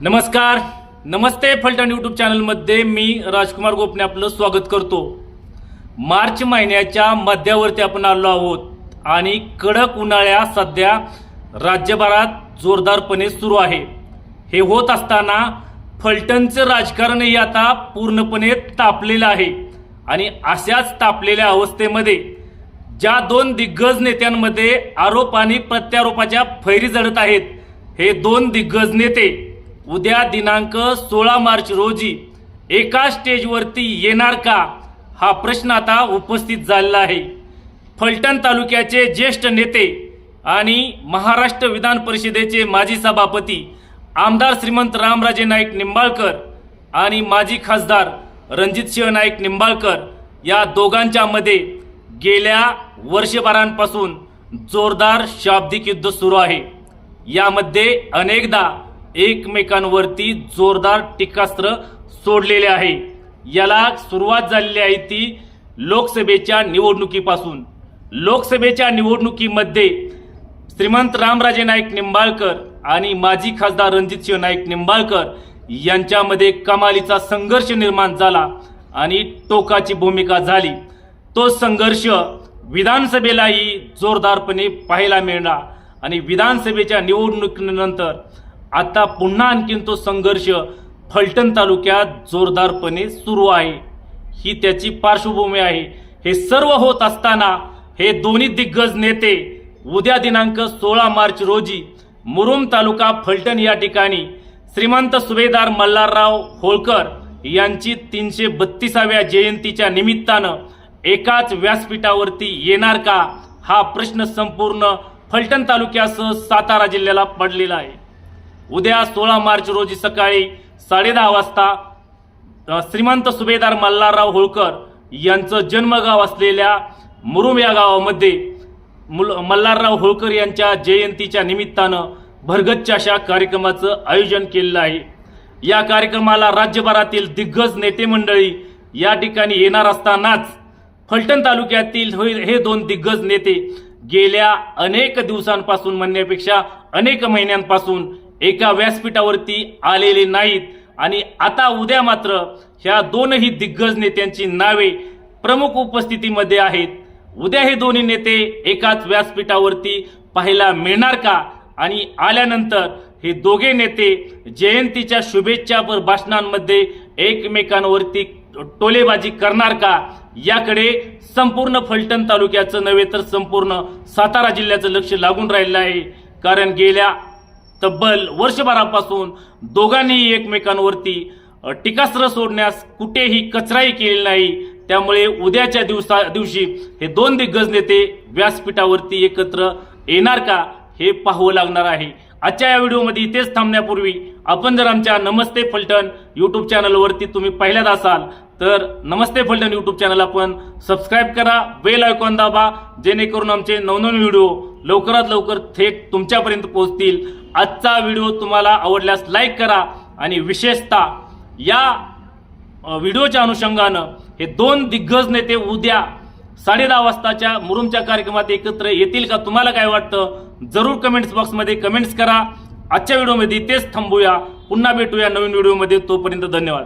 नमस्कार. नमस्ते फलटण यूट्यूब चॅनलमध्ये मी राजकुमार गोपने आपलं स्वागत करतो. मार्च महिन्याच्या मध्यावरती आपण आलो आहोत आणि कडक उन्हाळ्या सध्या राज्यभरात जोरदारपणे सुरू आहे. हे होत असताना फलटणचं राजकारणही आता पूर्णपणे तापलेलं आहे आणि अशाच तापलेल्या अवस्थेमध्ये ज्या दोन दिग्गज नेत्यांमध्ये आरोप आणि प्रत्यारोपाच्या फैरी जडत आहेत हे दोन दिग्गज नेते उद्या दिनांक सोळा मार्च रोजी एका स्टेजवरती येणार का? हा प्रश्न आता उपस्थित झालेला आहे. फलटण तालुक्याचे ज्येष्ठ नेते आणि महाराष्ट्र विधान परिषदेचे माजी सभापती आमदार श्रीमंत रामराजे नाईक निंबाळकर आणि माजी खासदार रणजितसिंह नाईक निंबाळकर या दोघांच्या मध्ये गेल्या वर्षभरांपासून जोरदार शाब्दिक युद्ध सुरू आहे. यामध्ये अनेकदा एकमेकांवरती जोरदार टीकास्त्र सोडलेले आहे. याला सुरुवात झालेली आहे ती लोकसभेच्या निवडणुकीपासून. लोकसभेच्या निवडणुकीमध्ये श्रीमंत रामराजे नाईक निंबाळकर आणि माजी खासदार रणजितसिंह नाईक निंबाळकर यांच्यामध्ये कमालीचा संघर्ष निर्माण झाला आणि टोकाची भूमिका झाली. तो संघर्ष विधानसभेलाही जोरदारपणे पाहायला मिळणार आणि विधानसभेच्या निवडणुकीनंतर आता पुन्हा आणखीन तो संघर्ष फलटण तालुक्यात जोरदारपणे सुरू आहे. ही त्याची पार्श्वभूमी आहे. हे सर्व होत असताना हे दोन्ही दिग्गज नेते उद्या दिनांक सोळा मार्च रोजी मुरुम तालुका फलटण या ठिकाणी श्रीमंत सुभेदार मल्हारराव होळकर यांची तीनशे बत्तीसाव्या जयंतीच्या निमित्तानं एकाच व्यासपीठावरती येणार का हा प्रश्न संपूर्ण फलटण तालुक्यासह सातारा जिल्ह्याला पडलेला आहे. उद्या सोळा मार्च रोजी सकाळी साडेदहा वाजता श्रीमंत सुभेदार मल्हारराव होळकर यांचं जन्मगाव असलेल्या मुरुम या गावामध्ये मुल मल्हारराव होळकर यांच्या जयंतीच्या निमित्तानं भरगच्च अशा कार्यक्रमाचं आयोजन केलेलं आहे. या कार्यक्रमाला राज्यभरातील दिग्गज नेते मंडळी या ठिकाणी येणार असतानाच फलटण तालुक्यातील हे दोन दिग्गज नेते गेल्या अनेक दिवसांपासून म्हणण्यापेक्षा अनेक महिन्यांपासून एका व्यासपीठावरती आलेले नाहीत. आणि आता उद्या मात्र ह्या दोनही दिग्गज नेत्यांची नावे प्रमुख उपस्थितीमध्ये आहेत. उद्या हे दोन्ही नेते एकाच व्यासपीठावरती पाहायला मिळणार का? आणि आल्यानंतर हे दोघे नेते जयंतीच्या शुभेच्छापर भाषणांमध्ये एकमेकांवरती टोलेबाजी करणार का? याकडे संपूर्ण फलटण तालुक्याचं नव्हे तर संपूर्ण सातारा जिल्ह्याचं लक्ष लागून राहिलं आहे. कारण गेल्या तब्बल वर्षभरापासून दोघांनीही एकमेकांवरती टीकास्त्र सोडण्यास कुठेही कचराही केलेला नाही. त्यामुळे उद्याच्या दिवसा दिवशी हे दोन दिग्गज नेते व्यासपीठावरती एकत्र येणार का हे पाहावं लागणार आहे. आजच्या या व्हिडिओमध्ये इथेच थांबण्यापूर्वी आपण जर आमच्या नमस्ते फलटण यूट्यूब चॅनलवरती तुम्ही पहिल्याच असाल तर नमस्ते फलटण यूट्यूब चॅनल आपण सबस्क्राईब करा बेल आयकॉन दाबा जेणेकरून आमचे नवनवीन व्हिडिओ लवकरात लवकर थेट तुमच्यापर्यंत पोहोचतील. आजचा व्हिडिओ तुम्हाला आवडल्यास लाईक करा आणि विशेषतः या व्हिडिओच्या अनुषंगानं हे दोन दिग्गज नेते उद्या साडे दहा वाजताच्या मुरुमच्या कार्यक्रमात एकत्र येतील का तुम्हाला काय वाटतं? जरूर कमेंट्स बॉक्समध्ये कमेंट्स करा. आजच्या व्हिडिओमध्ये तेच थांबूया. पुन्हा भेटूया नवीन व्हिडिओमध्ये. तोपर्यंत धन्यवाद.